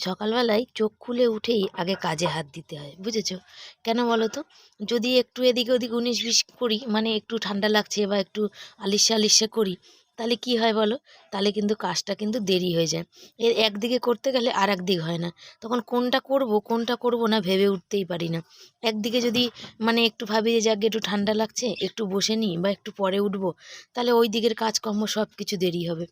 সকালবেলায় চোখ খুলে উঠেই আগে কাজে হাত দিতে হয়, বুঝেছ? কেন বলো তো যদি একটু এদিকে ওদিকে উনিশ বিশ করি মানে একটু ঠান্ডা লাগছে বা একটু আলিস্যা আলিস্যা করি, তাহলে কি হয় বলো? তাহলে কিন্তু কাজটা কিন্তু দেরি হয়ে যায়। এর একদিকে করতে গেলে আর একদিক হয় না। তখন কোনটা করব কোনটা করব না ভেবে উঠতেই পারি না। একদিকে যদি মানে একটু ভাবি যে যাক একটু ঠান্ডা লাগছে, একটু বসে নিই বা একটু পরে উঠবো, তাহলে ওই দিকের কাজকর্ম সব কিছু দেরি হবে।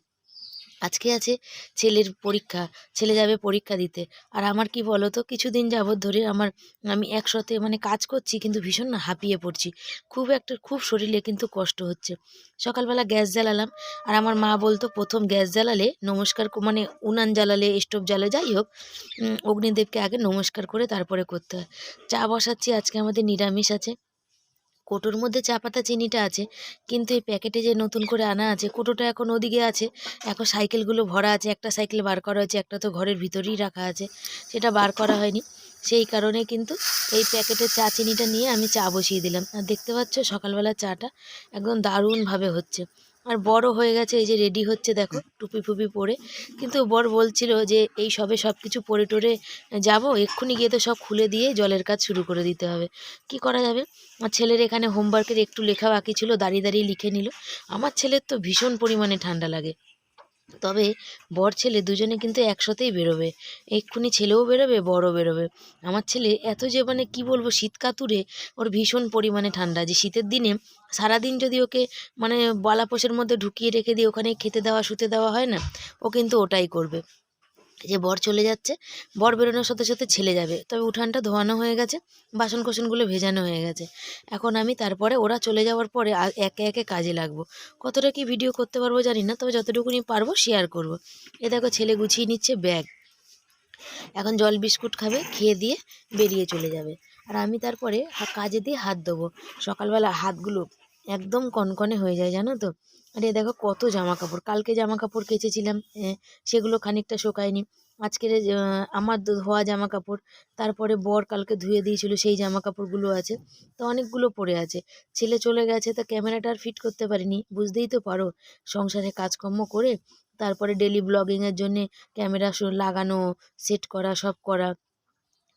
আজকে আছে ছেলের পরীক্ষা, ছেলে যাবে পরীক্ষা দিতে। আর আমার কি বলো তো কিছুদিন যাবৎ ধরে আমার, আমি একসাথে মানে কাজ করছি কিন্তু ভীষণ না হাঁপিয়ে পড়ছি। খুব একটা, খুব শরীরে কিন্তু কষ্ট হচ্ছে। সকালবেলা গ্যাস জ্বালালাম, আর আমার মা বলতো, প্রথম গ্যাস জ্বালালে নমস্কার মানে উনান জ্বালালে, স্টোভ জ্বালালে যাই হোক অগ্নিদেবকে আগে নমস্কার করে তারপরে করতে হয়। চা বসাচ্ছি, আজকে আমাদের নিরামিষ আছে। কোটোর মধ্যে চা পাতা চিনিটা আছে, কিন্তু এই প্যাকেটে যে নতুন করে আনা আছে, কোটোটা এখন ওদিকে আছে। এখন সাইকেলগুলো ভরা আছে, একটা সাইকেল বার করা হয়েছে, একটা তো ঘরের ভিতরেই রাখা আছে, সেটা বার করা হয়নি। সেই কারণে কিন্তু এই প্যাকেটের চা চিনিটা নিয়ে আমি চা বসিয়ে দিলাম। আর দেখতে পাচ্ছ সকালবেলা চাটা একদম দারুণভাবে হচ্ছে। আর বড় হয়ে গেছে, এই যে রেডি হচ্ছে দেখো, টুপি ফুপি পরে। কিন্তু বর বলছিল যে, এই সবে সব কিছু পরে টরে যাব, এক্ষুনি গিয়ে তো সব খুলে দিয়ে জলের কাজ শুরু করে দিতে হবে। কি করা যাবে? আমার ছেলের এখানে হোমওয়ার্কের একটু লেখা বাকি ছিল, দাঁড়িয়ে দাঁড়িয়ে লিখে নিল। আমার ছেলের তো ভীষণ পরিমাণে ঠান্ডা লাগে। তবে বর ছেলে দুজনে কিন্তু একসাথেই বেরোবে। এক্ষুনি ছেলেও বেরোবে বড়ও বেরোবে। আমার ছেলে এত যে মানে কি বলব, শীত কাতুরে, ওর ভীষণ পরিমাণে ঠান্ডা। যে শীতের দিনে সারাদিন যদি ওকে মানে বালাপোষের মধ্যে ঢুকিয়ে রেখে দিয়ে ওখানে খেতে দেওয়া, শুতে দেওয়া হয় না, ও কিন্তু ওটাই করবে। যে বর চলে যাচ্ছে, বর বেরোনোর সাথে সাথে ছেলে যাবে। তবে উঠানটা ধোয়ানো হয়ে গেছে বাসন কোসনগুলো ভেজানো হয়ে গেছে। এখন আমি তারপরে ওরা চলে যাওয়ার পরে একে একে কাজে লাগবো। কতটা কি ভিডিও করতে পারব জানি না, তবে যতটুকুনি পারব শেয়ার করব। এ দেখো ছেলে গুছিয়ে নিচ্ছে ব্যাগ এখন জল বিস্কুট খাবে, খেয়ে দিয়ে বেরিয়ে চলে যাবে। আর আমি তারপরে কাজে দিয়ে হাত দেবো সকালবেলা হাতগুলো একদম কনকনে হয়ে যায়, জানো তো? আরে দেখো কত জামা কাপড় কালকে জামা কাপড় কেচেছিলাম সেগুলো খানিকটা শোকায়নি। আজকের আমার ধোয়া জামা কাপড় তারপরে বর কালকে ধুয়ে দিয়েছিল, সেই জামা কাপড়গুলো আছে। তো অনেকগুলো পড়ে আছে। ছেলে চলে গেছে, তা ক্যামেরাটা আর ফিট করতে পারিনি। বুঝতেই তো পারো, সংসারে কাজকর্ম করে, তারপরে ডেলি ব্লগিংয়ের জন্যে ক্যামেরা লাগানো সেট করা, সব করা।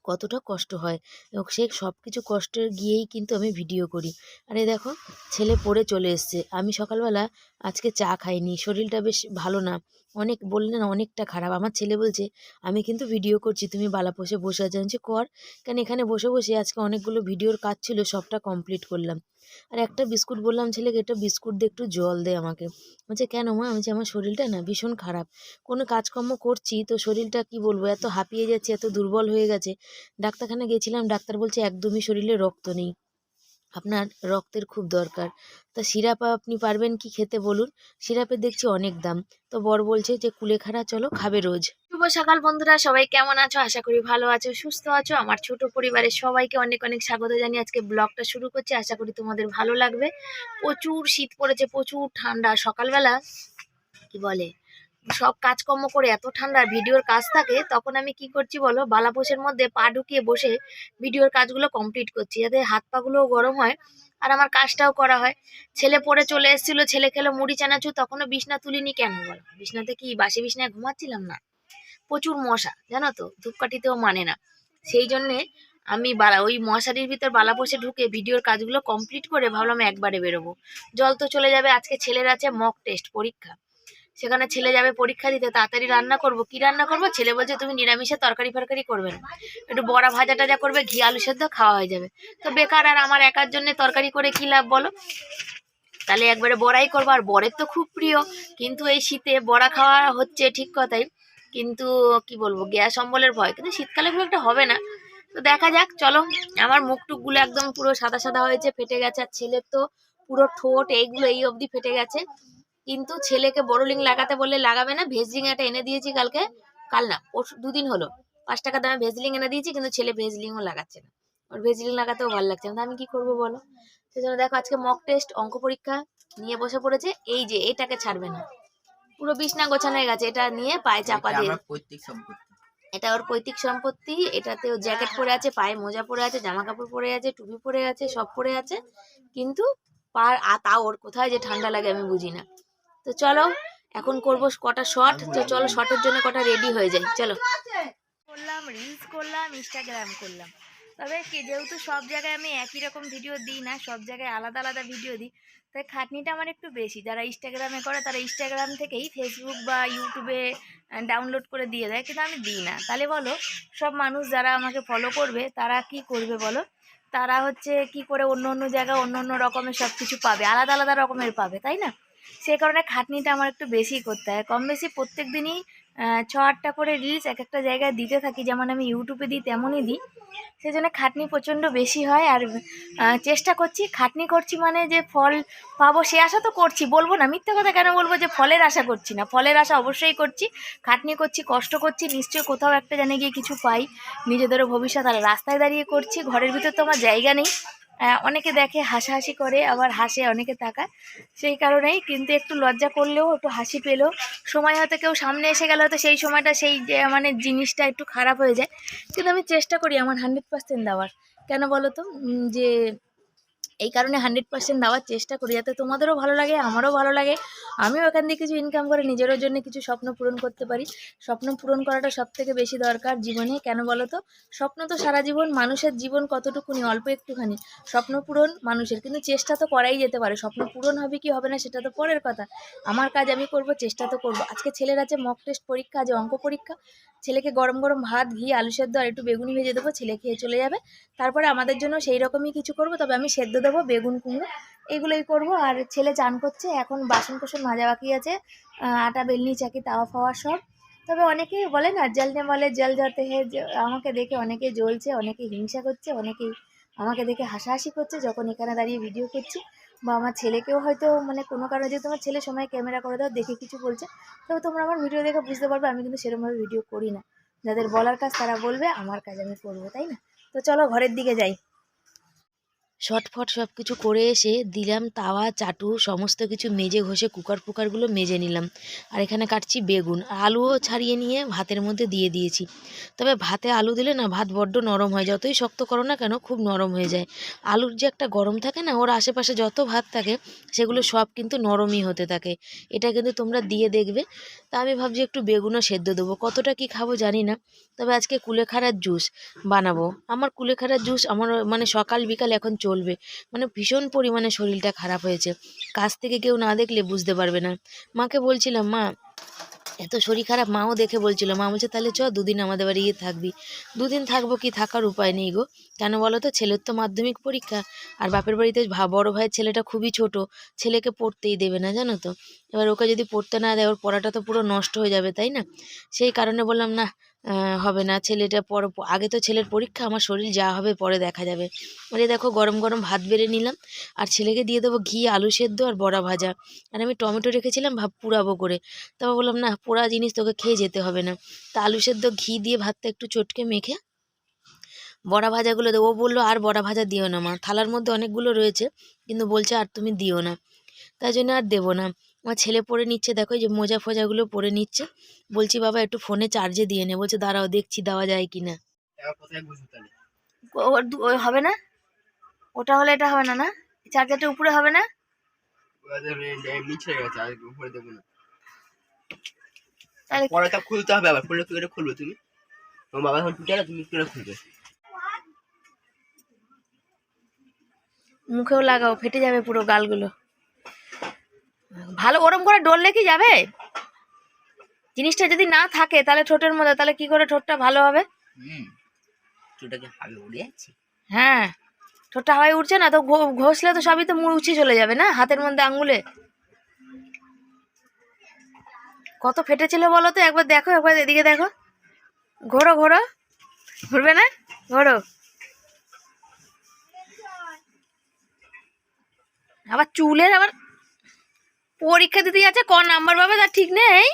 কতটা কষ্ট হয় এবং সে সব কিছু কষ্টের গিয়েই কিন্তু আমি ভিডিও করি। আর এই দেখো, ছেলে পড়ে চলে এসছে। আমি সকালবেলা আজকে চা খাইনি, শরীরটা বেশ ভালো না। অনেক বললে না অনেকটা খারাপ। আমার ছেলে বলছে, আমি কিন্তু ভিডিও করছি, তুমি বালাপোষে বসে আছো। আমি কর। কেন এখানে বসে বসে আজকে অনেকগুলো ভিডিওর কাজ ছিল, সবটা কমপ্লিট করলাম। আর একটা বিস্কুট বললাম ছেলেকে, এটা বিস্কুট দিয়ে একটু জল দে আমাকে। বলছে, কেন মা? আমি আমার শরীরটা না ভীষণ খারাপ। কোনো কাজকর্ম করছি তো শরীরটা কি বলব? এত হাঁপিয়ে যাচ্ছে, এত দুর্বল হয়ে গেছে। ডাক্তারখানা গেছিলাম, ডাক্তার বলছে, একদমই শরীরে রক্ত নেই। আপনার রক্তের খুব দরকার। তা সিরাপ আপনি পারবেন কি খেতে বলুন? সিরাপের দেখছি অনেক দাম। তো বর বলছে যে কুলেখাড়া চলো, খাবে রোজ। শুভ সকাল বন্ধুরা, সবাই কেমন আছো? আশা করি ভালো আছো, সুস্থ আছো। আমার ছোট পরিবারের সবাইকে অনেক অনেক স্বাগত জানিয়ে আজকে ব্লগটা শুরু করছি। আশা করি তোমাদের ভালো লাগবে। প্রচুর শীত পড়েছে, প্রচুর ঠান্ডা। সকালবেলা কি বলে? সব কাজকর্ম করে এত ঠান্ডা ভিডিওর কাজ থাকে, তখন আমি কি করছি বলো? বালাপোষের মধ্যে পা ঢুকিয়ে বসে ভিডিওর কাজগুলো কমপ্লিট করছি, যাতে হাত পাগুলোও গরম হয় আর আমার কাজটাও করা হয়। ছেলে পড়ে চলে এসেছিল, ছেলে খেলো মুড়ি, চানাচুর, তখনও বিছনা তুলিনি কেন বলো? বিছনাতে কি বাসি বিছনায় ঘুমাচ্ছিলাম না? প্রচুর মশা, জানো তো, ধূপকাঠিতেও মানে না। সেই জন্যে আমি বালা, ওই মশারির ভিতর বালা বসে ঢুকে ভিডিওর কাজগুলো কমপ্লিট করে ভাবলাম একবারে বেরোবো। জল তো চলে যাবে, আজকে ছেলের আছে মক টেস্ট পরীক্ষা। সেখানে ছেলে যাবে পরীক্ষা দিতে, তাড়াতাড়ি রান্না করব। কি রান্না করব? ছেলে বলছে, তুমি নিরামিষে তরকারি ফরকারি করবে না। একটু বড়া ভাজা টাজা করবে, ঘি, আলু সেদ্ধ, খাওয়া হয়ে যাবে। তো বেকার, আর আমার একার জন্য তরকারি করে কি লাভ বলো? তাহলে একবারে বড়াই করব। আর বরের তো খুব প্রিয়, কিন্তু এই শীতে বড়া খাওয়া হচ্ছে ঠিক কথাই। কিন্তু কি বলব, গ্যাস অম্বলের ভয়। কিন্তু শীতকালে খুব একটা হবে না। তো দেখা যাক, চলো। আমার মুখ টুকগুলো একদম পুরো সাদা সাদা হয়েছে, ফেটে গেছে। আর ছেলের তো পুরো ঠোঁট, এইগুলো এই অবধি ফেটে গেছে। কিন্তু ছেলেকে বোরোলিং লাগাতে বললে লাগাবে না। ভেজলিং একটা এনে দিয়েছি কালকে। কাল না পরশু দুদিন হলো। পাঁচ টাকা দামে ভেজলিং এনে দিয়েছি কিন্তু ছেলে ভেজলিংও লাগাচ্ছে না। ওর ভেজলিং লাগাতেও ভালো লাগছে না। আমি কি করব বলো? সেজন্য দেখো আজকে মক টেস্ট অঙ্ক পরীক্ষা নিয়ে বসে পড়েছে। এই যে এটাকে ছাড়বে না। পুরো বিছনা গোছানো হয়ে গেছে। এটা নিয়ে পায়ে চাপা দিয়ে এটা ওর পৈতৃক সম্পত্তি। এটাতে ও জ্যাকেট পরে আছে পায়ে মোজা পরে আছে জামা কাপড় পরে আছে টুপি পরে আছে সব পরে আছে। কিন্তু পার আ তা ওর কোথায় যে ঠান্ডা লাগে আমি বুঝি না। তো চলো, এখন করব কটা শর্ট তো চলো শর্টের জন্য কটা রেডি হয়ে যায় চলো। করলাম রিলস করলাম ইনস্টাগ্রাম করলাম। তবে কি, যেহেতু সব জায়গায় আমি একই রকম ভিডিও দিই না, সব জায়গায় আলাদা আলাদা ভিডিও দিই, তাই খাটনিটা আমার একটু বেশি। যারা ইনস্টাগ্রামে করে, তারা ইনস্টাগ্রাম থেকেই ফেসবুক বা ইউটিউবে ডাউনলোড করে দিয়ে দেয়, কিন্তু আমি দিই না। তাহলে বলো, সব মানুষ যারা আমাকে ফলো করবে, তারা কি করবে বলো? তারা হচ্ছে কি করে অন্য অন্য জায়গায় অন্য অন্য রকমের সব কিছু পাবে, আলাদা আলাদা রকমের পাবে, তাই না? সেই কারণে খাটনিটা আমার একটু বেশি করতে হয়। কম বেশি প্রত্যেক দিনই ছ আটটা করে রিলস এক একটা জায়গায় দিতে থাকি, যেমন আমি ইউটিউবে দিই তেমনই দিই। সেই জন্য খাটনি প্রচণ্ড বেশি হয় আর চেষ্টা করছি, খাটনি করছি মানে যে ফল পাবো সে আশা তো করছি, বলব না, মিথ্যে কথা কেন বলব যে ফলের আশা করছি না। ফলের আশা অবশ্যই করছি, খাটনি করছি, কষ্ট করছি, নিশ্চয়ই কোথাও একটা জানে গিয়ে কিছু পাই, নিজেদেরও ভবিষ্যৎ আর রাস্তায় দাঁড়িয়ে করছি, ঘরের ভিতর তো আমার জায়গা নেই। অনেকে দেখে হাসাহাসি করে, আবার হাসে অনেকে তাকায়। সেই কারণেই কিন্তু একটু লজ্জা করলেও, একটু হাসি পেলেও সময় হয়তো কেউ সামনে এসে গেলে হয়তো সেই সময়টা সেই, যে মানে জিনিসটা একটু খারাপ হয়ে যায়। কিন্তু আমি চেষ্টা করি আমার হান্ড্রেড পার্সেন্ট দেওয়ার। কেন বলো তো? যে এই কারণে হান্ড্রেড পার্সেন্ট দেওয়ার চেষ্টা করি, যাতে তোমাদেরও ভালো লাগে, আমারও ভালো লাগে। আমিও এখান থেকে কিছু ইনকাম করে নিজেরও জন্য কিছু স্বপ্ন পূরণ করতে পারি। স্বপ্ন পূরণ করাটা সব থেকে বেশি দরকার জীবনে, কেন বলো তো? স্বপ্ন তো সারা জীবন, মানুষের জীবন কতটুকুনি, অল্প একটুখানি। স্বপ্ন পূরণ মানুষের, কিন্তু চেষ্টা তো করাই যেতে পারে। স্বপ্ন পূরণ হবে কি হবে না, সেটা তো পরের কথা। আমার কাজ আমি করব, চেষ্টা তো করব। আজকে ছেলের আছে মক টেস্ট পরীক্ষা আছে অঙ্ক পরীক্ষা। ছেলেকে গরম গরম ভাত, ঘি, আলু সেদ্ধ আর একটু বেগুনি ভেজে দেবো, ছেলে খেয়ে চলে যাবে। তারপরে আমাদের জন্য সেই রকমই কিছু করব, তবে আমি সেদ্ধ দেবো, বেগুন কুমড়ো, এগুলোই করব। আর ছেলে চান করছে, এখন বাসন কোসন মাজা বাকি আছে আটা, বেলনি, চাকি, তাওয়া ফাওয়া সব। তবে অনেকেই বলে না, জল নে বলে, জল যাতে হে আমাকে দেখে অনেকে জ্বলছে অনেকে হিংসা করছে, অনেকেই আমাকে দেখে হাসাহাসি করছে যখন এখানে দাঁড়িয়ে ভিডিও করছি। বা আমার ছেলেকেও হয়তো মানে কোনো কারণে যে তোমার ছেলে সময় ক্যামেরা করে দাও, দেখে কিছু বলছে। তবে তোমরা আমার ভিডিও দেখে বুঝতে পারবে, আমি কিন্তু সেরকমভাবে ভিডিও করি না। যাদের বলার কাজ তারা বলবে, আমার কাজ আমি করব, তাই না? তো চলো ঘরের দিকে যাই। শটফট সব কিছু করে এসে দিলাম, তাওয়া, চাটু, সমস্ত কিছু মেজে ঘষে কুকার ফুকারগুলো মেজে নিলাম। আর এখানে কাটছি বেগুন। আলুও ছাড়িয়ে নিয়ে ভাতের মধ্যে দিয়ে দিয়েছি। তবে ভাতে আলু দিলে না, ভাত বড্ড নরম হয়। যতই শক্ত করো না কেন, খুব নরম হয়ে যায়। আলুর যে একটা গরম থাকে না, ওর আশেপাশে যত ভাত থাকে, সেগুলো সব কিন্তু নরমই হতে থাকে। এটা কিন্তু তোমরা দিয়ে দেখবে। তা আমি ভাবছি একটু বেগুনও সেদ্ধ দেবো। কতটা কি খাব জানি না। তবে আজকে কুলেখাড়ার জুস বানাবো। আমার কুলেখাড়ার জুস আমার মানে সকাল বিকাল এখন চলবে। মানে ভীষণ পরিমাণে শরীরটা খারাপ হয়েছে। কাছ থেকে কেউ না দেখলে বুঝতে পারবে না। মাকে বলছিলাম, মা, এত শরীর খারাপ। মাও দেখে বলছিল, মা, বলছে, তাহলে চ, দুদিন আমাদের বাড়ি গিয়ে থাকবি। দুদিন থাকব কি? থাকার উপায় নেই গো। কেন বলো তো? ছেলের তো মাধ্যমিক পরীক্ষা। আর বাপের বাড়িতে বড় ভাইয়ের ছেলেটা খুবই ছোট। ছেলেকে পড়তেই দেবে না, জানো তো? এবার ওকে যদি পড়তে না দেয়, ওর পড়াটা তো পুরো নষ্ট হয়ে যাবে, তাই না? সেই কারণে বললাম, না হবে না। ছেলেটা পর আগে তো ছেলের পরীক্ষা, আমার শরীর যা হবে পরে দেখা যাবে। মানে দেখো গরম গরম ভাত বেড়ে নিলাম, আর ছেলেকে দিয়ে দেবো ঘি, আলু সেদ্ধ আর বড়া ভাজা। আর আমি টমেটো রেখেছিলাম, ভাব পুড়াবো করে। তারপর বললাম, না, পোড়া জিনিস তোকে খেয়ে যেতে হবে না। তা আলু সেদ্ধ, ঘি দিয়ে ভাতটা একটু চটকে মেখে বড়া ভাজাগুলো দেবো ও বলল, আর বড়া ভাজা দিও না মা। থালার মধ্যে অনেকগুলো রয়েছে, কিন্তু বলছে আর তুমি দিও না। তাই জন্য আর দেবো না। আমার ছেলে পরে নিচ্ছে দেখো এই যে মোজা ফোজাগুলো পরে নিচ্ছে। বলছি বাবা একটু ফোনে চার্জে দিয়ে নে। বলছে দাঁড়াও দেখছি দেওয়া যায় কি না। হবে না? ওটা হলে এটা হবে না না? চার্জারটা উপরে হবে না? তাহলে খুলতে হবে আবার খুললে কি করে খুলবে তুমি? তোমার বাবা এখন টুটে তুমি কি করে খুলবে? মুখেও লাগাও ফেটে যাবে পুরো গালগুলো। ভালো ওরম করে ডললে কি যাবে? জিনিসটা যদি না থাকে তাহলে ঠোঁটের মধ্যে তাহলে কি করে ঠোঁটটা ভালো হবে? হ্যাঁ ঠোঁটটা হাওয়ায় উঠছে না তো ঘষলে তো সবই তো মুছে চলে যাবে না হাতের মধ্যে আঙুলে কত ফেটেছিল বলো তো একবার দেখো একবার এদিকে দেখো। ঘোরো ঘোরো ঘুরবে না? ঘোরো। আবার চুলের আবার পরীক্ষা দিতে যাচ্ছে, ক নাম্বার পাবে তার ঠিক নেই।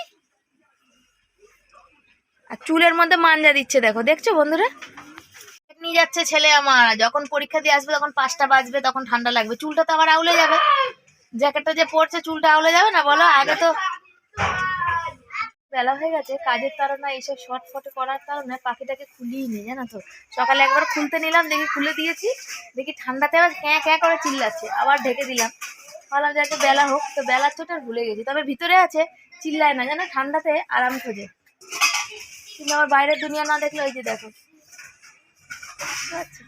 আর চুলের মধ্যে মাঞ্জা দিচ্ছে, দেখো, দেখছ বন্ধুরা? নিয়ে যাচ্ছে ছেলে আমার, যখন পরীক্ষা দিয়ে আসবে তখন পাঁচটা বাজবে, তখন ঠান্ডা লাগবে। চুলটা তো আবার আউলে যাবে। জ্যাকেটটা যে পরছে, চুলটা আউলে যাবে না বলো? আগে তো বেলা হয়ে গেছে, কাজের কারণে এইসব শর্ট ফটো করার কারণে পাখিটাকে খুলিয়ে নি জানো তো? সকালে একবার খুলতে নিলাম, দেখি খুলে দিয়েছি, দেখি ঠান্ডাতে আবার ক্যাঁ ক্যাঁ করে চিল্লাচ্ছে, আবার ঢেকে দিলাম। ভাবলাম যাকে বেলা হোক, তো বেলার চোটে ভুলে গেছি। তবে ভিতরে আছে, চিল্লায় না, জানো? ঠান্ডাতে আরাম খোঁজে। কিন্তু আমার বাইরের দুনিয়া না দেখলে ওই যে দেখো। আচ্ছা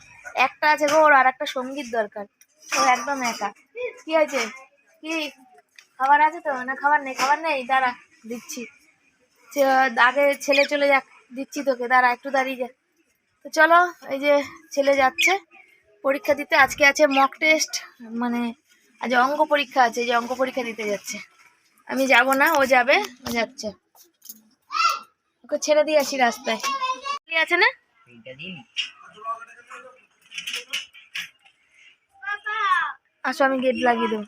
একটা আছে গো, ওর আর একটা সংগীত দরকার। ও একদম একা। কি হয়েছে? কি? খাবার আছে তো? না, খাবার নেই খাবার নেই? দাঁড়া, দিচ্ছি। আগে ছেলে চলে যাক, দিচ্ছি তোকে। দাঁড়া, একটু দাঁড়িয়ে যা। তো চলো, এই যে ছেলে যাচ্ছে। পরীক্ষা দিতে, আজকে আছে মক টেস্ট মানে আজ অঙ্ক পরীক্ষা আছে যে অঙ্ক পরীক্ষা দিতে যাচ্ছে। আমি যাব না ও যাবে ও যাচ্ছে। ওকে ছেড়ে দিয়ে আসি রাস্তায়। আছে না? আসো আমি গেট লাগিয়ে দেবো।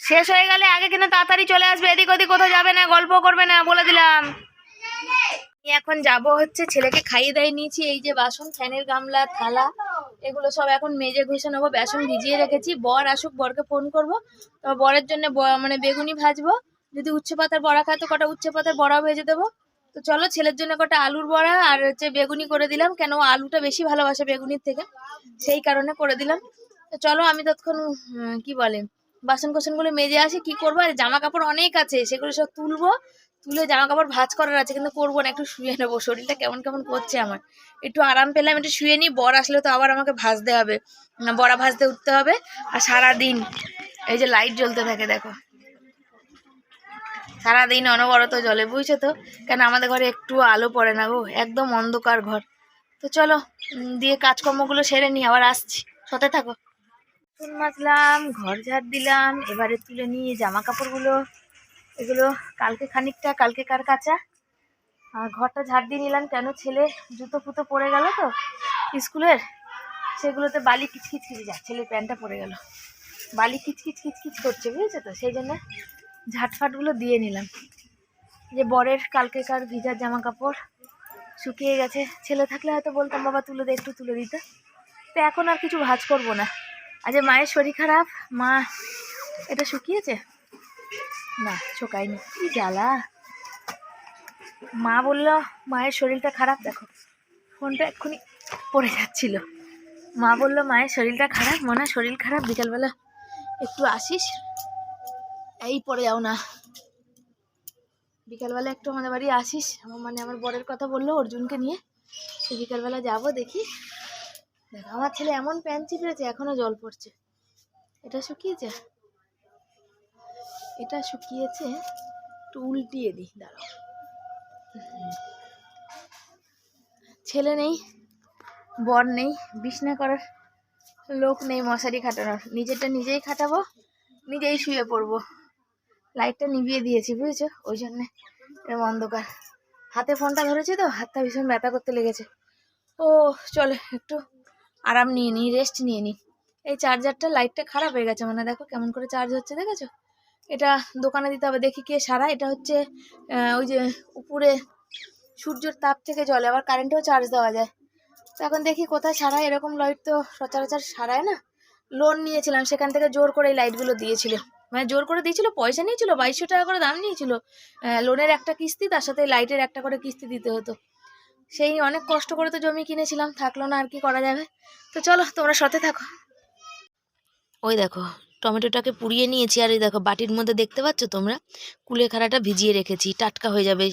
শেষ হয়ে গেলে আগে কিন্তু তাড়াতাড়ি চলে আসবে এদিক ওদিক কোথাও যাবে না গল্প করবে না বলে দিলাম। এখন যাব হচ্ছে, ছেলেকে খাইয়ে দাইয়ে নিয়েছি, এই যে বাসন, ফ্যানের গামলা, থালা, এগুলো সব এখন মেজে ঘষে নেব, বেসন ভিজিয়ে রেখেছি। বর আসুক, বরকে ফোন করব, তো বরের জন্য মানে বেগুনি ভাজবো, যদি উচ্ছে পাতার বড়া খায় তো কটা উচ্ছে পাতার বড়াও ভেজে দেবো। তো চলো, ছেলের জন্য কটা আলুর বড়া আর হচ্ছে বেগুনি করে দিলাম, কেন আলুটা বেশি ভালোবাসে বেগুনির থেকে, সেই কারণে করে দিলাম। তো চলো, আমি তৎক্ষণ কি বলে, বাসন কোসনগুলো মেজে আসি, কি করব, আর জামা কাপড় অনেক আছে, সেগুলো সব তুলবো তুলে জামা কাপড় ভাঁজ করার আছে, কিন্তু করব না, একটু শুয়ে নেব। শরীরটা কেমন কেমন করছে আমার। একটু আরাম পেলাম, একটু শুয়ে নিই বর আসলে তো আবার আমাকে ভাজতে হবে। বড়া ভাজতে উঠতে হবে, আর সারা দিন এই যে লাইট জ্বলতে থাকে, দেখো। সারাদিন অনবরত জলে বুঝছ তো? কেন আমাদের ঘরে একটু আলো পড়ে না গো, একদম অন্ধকার ঘর। তো চলো দিয়ে কাজকর্মগুলো সেরে নিই আবার আসছি। সতে থাকো। চুন মাজলাম, ঘর ঝাড় দিলাম, এবারে তুলে নিয়ে জামা কাপড়গুলো এগুলো কালকে খানিকটা, কালকে কার কাচা? আর ঘরটা ঝাড় দিয়ে নিলাম কেন ছেলে জুতো ফুতো পড়ে গেল তো স্কুলের? সেগুলোতে বালি কিচকিচ কিচে যা ছেলের প্যান্টটা পড়ে গেল। বালি কিচকিচ কিচকিচ করছে, বুঝেছ তো? সেই জন্য ঝাটফাটগুলো দিয়ে নিলাম। যে বরের কালকেকার ভিজার জামা কাপড় শুকিয়ে গেছে। ছেলে থাকলে হয়তো বলতাম, বাবা, তুলে দে, একটু তুলে দিতে। তো এখন আর কিছু ভাজ করব না। আজ মায়ের শরীর খারাপ। মা, এটা শুকিয়েছে? না শুকায়নি কি জ্বালা। মা বলল, মায়ের শরীরটা খারাপ, দেখো। ফোনটা এক্ষুনি পড়ে যাচ্ছিল। মা বলল, মায়ের শরীরটা খারাপ, মনে শরীর খারাপ, বিকালবেলা একটু আসিস? এই পড়ে যাও না। বিকালবেলা একটু আমাদের বাড়ি আসিস। আমার মানে আমার বরের কথা বলল, অর্জুনকে নিয়ে। সে বিকালবেলা যাব, দেখি। দেখ, আমার ছেলে এমন প্যান্ট চিপড়েছে, এখনও জল পড়ছে। এটা শুকিয়েছে? এটা শুকিয়েছে, একটু উল্টিয়ে দিই, দাঁড়াও। ছেলে নেই, বর নেই, বিছনা করার লোক নেই, মশারি খাটানোর। নিজেরটা নিজেই খাটাবো, নিজেই শুয়ে পড়ব। লাইটটা নিভিয়ে দিয়েছি, বুঝেছ? ওই জন্যে এরকম অন্ধকার। হাতে ফোনটা ধরেছি তো, হাতটা ভীষণ ব্যথা করতে লেগেছে। ও, চলে, একটু আরাম নিয়ে নিই রেস্ট নিয়ে নিই। এই চার্জারটা লাইটটা খারাপ হয়ে গেছে মানে দেখো কেমন করে চার্জ হচ্ছে, দেখেছ? এটা দোকানে দিতে হবে, দেখি কে সারা। এটা হচ্ছে ওই যে উপরে সূর্যের তাপ থেকে জলে, আবার কারেন্টেও চার্জ দেওয়া যায়। তো এখন দেখি কোথায় সারায় এরকম লাইট তো সচরাচর সারায় না। লোন নিয়েছিলাম, সেখান থেকে জোর করে এই লাইটগুলো দিয়েছিল। মানে জোর করে দিয়েছিল, পয়সা নিয়েছিল, বাইশশো টাকা করে দাম নিয়েছিল। লোনের একটা কিস্তি, তার সাথে লাইটের একটা করে কিস্তি দিতে হতো। সেই অনেক কষ্ট করে তো জমি কিনেছিলাম, থাকল না আর কি করা যাবে। তো চলো, তোমরা সাথে থাকো। ওই দেখো টমেটোটাকে পুড়িয়ে নিয়েছি, আর এই দেখো বাটির মধ্যে দেখতে পাচ্ছ তোমরা? কুলেখাড়াটা ভিজিয়ে রেখেছি, টাটকা হয়ে যাবে।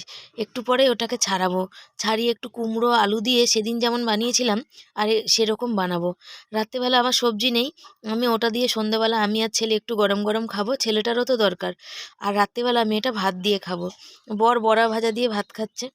একটু পরে ওটাকে ছাড়াবো। ছাড়িয়ে একটু কুমড়ো, আলু দিয়ে সেদিন যেমন বানিয়েছিলাম, আর সেরকম বানাবো। রাত্রেবেলা আমার সবজি নেই, আমি ওটা দিয়ে সন্ধ্যেবেলা আমি আর ছেলে একটু গরম গরম খাব, ছেলেটারও তো দরকার। আর রাত্রেবেলা আমি এটা ভাত দিয়ে খাব। বর বড়া ভাজা দিয়ে ভাত খাচ্ছে।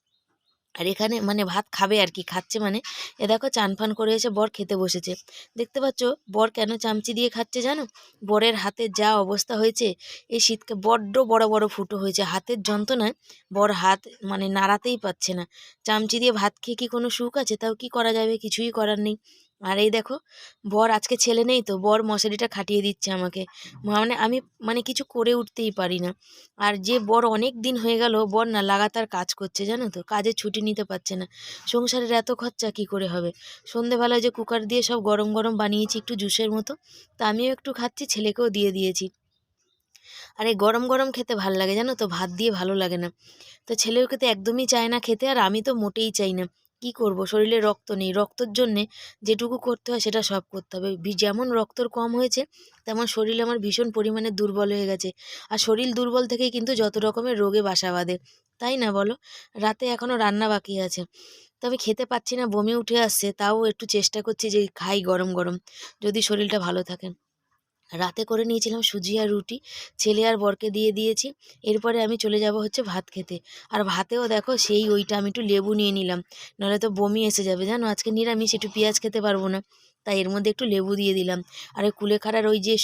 আর এখানে মানে ভাত খাবে আর কি, খাচ্ছে মানে। এ দেখো চান ফান করে এসে বর খেতে বসেছে। দেখতে পাচ্ছ বর কেন চামচি দিয়ে খাচ্ছে জানো? বরের হাতে যা অবস্থা হয়েছে, এই শীতকে বড্ড বড় বড় ফুটো হয়েছে। হাতের যন্ত্রণায় বর হাত মানে নাড়াতেই পাচ্ছে না। চামচি দিয়ে ভাত খেয়ে কি কোনো সুখ আছে? তাও কি করা যাবে? কিছুই করার নেই। আর এই দেখো, বর আজকে ছেলে নেই তো, বর মশারিটা খাটিয়ে দিচ্ছে আমাকে। মানে আমি মানে কিছু করে উঠতেই পারি না। আর যে বর অনেক দিন হয়ে গেল, বর না লাগাতার কাজ করছে, জানো তো? কাজে ছুটি নিতে পারছে না। সংসারের এত খরচা কি করে হবে? সন্ধেবেলায় যে কুকার দিয়ে সব গরম গরম বানিয়েছি একটু জুসের মতো, তা আমিও একটু খাচ্ছি, ছেলেকেও দিয়ে দিয়েছি। আর এই গরম গরম খেতে ভালো লাগে, জানো তো? ভাত দিয়ে ভালো লাগে না। তো ছেলেও খেতে একদমই চায় না খেতে, আর আমি তো মোটেই চাই না। কি করব? শরীরে রক্ত নেই। রক্তর জন্যে যেটুকু করতে হয় সেটা সব করতে হবে। যেমন রক্তর কম হয়েছে, তেমন শরীর আমার ভীষণ পরিমাণে দুর্বল হয়ে গেছে। আর শরীর দুর্বল থেকেই কিন্তু যত রকমের রোগে বাসা বাঁধে। তাই না বলো? রাতে এখনও রান্না বাকি আছে। তবে খেতে পাচ্ছি না, বমি উঠে আসছে, তাও একটু চেষ্টা করছি যে খাই গরম গরম, যদি শরীরটা ভালো থাকে। রাতে করে নিয়েছিলাম সুজি আর রুটি। ছেলে আর বরকে দিয়ে দিয়েছি। এরপরে আমি চলে যাব হচ্ছে ভাত খেতে। আর ভাতেও দেখো সেই ওইটা আমি একটু লেবু নিয়ে নিলাম। নাহলে তো বমি এসে যাবে, জানো? আজকে নিরামিষ, একটু পেঁয়াজ খেতে পারব না। তাই এর মধ্যে একটু লেবু দিয়ে দিলাম। আর ওই কুলেখাড়ার ওই যে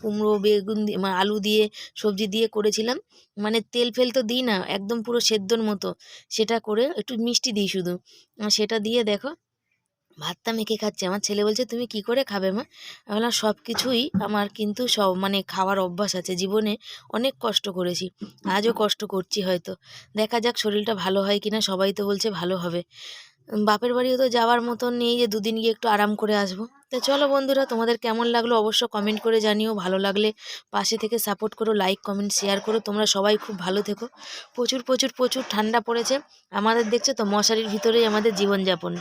কুমড়ো, বেগুন আলু দিয়ে, সবজি দিয়ে করেছিলাম। মানে তেল ফেল তো দিই না, একদম পুরো সেদ্ধর মতো। সেটা করে একটু মিষ্টি দিই শুধু। সেটা দিয়ে দেখো ভাতটা মেখে খাচ্ছে। আমার ছেলে বলছে, তুমি কি করে খাবে মা? বললাম সব কিছুই আমার কিন্তু সব মানে খাওয়ার অভ্যাস আছে। জীবনে অনেক কষ্ট করেছি। আজও কষ্ট করছি হয়তো। দেখা যাক শরীরটা ভালো হয় কিনা, সবাই তো বলছে ভালো হবে। বাপের বাড়িও তো যাওয়ার মতন নেই যে দুদিন গিয়ে একটু আরাম করে আসব। তো চলো বন্ধুরা, তোমাদের কেমন লাগল অবশ্য কমেন্ট করে জানিও। ভালো লাগলে পাশে থেকে সাপোর্ট করো লাইক কমেন্ট শেয়ার করো। তোমরা সবাই খুব ভালো থেকো। প্রচুর প্রচুর প্রচুর ঠান্ডা পড়েছে। আমাদের দেখছ তো মশারির ভিতরেই আমাদের জীবনযাপন।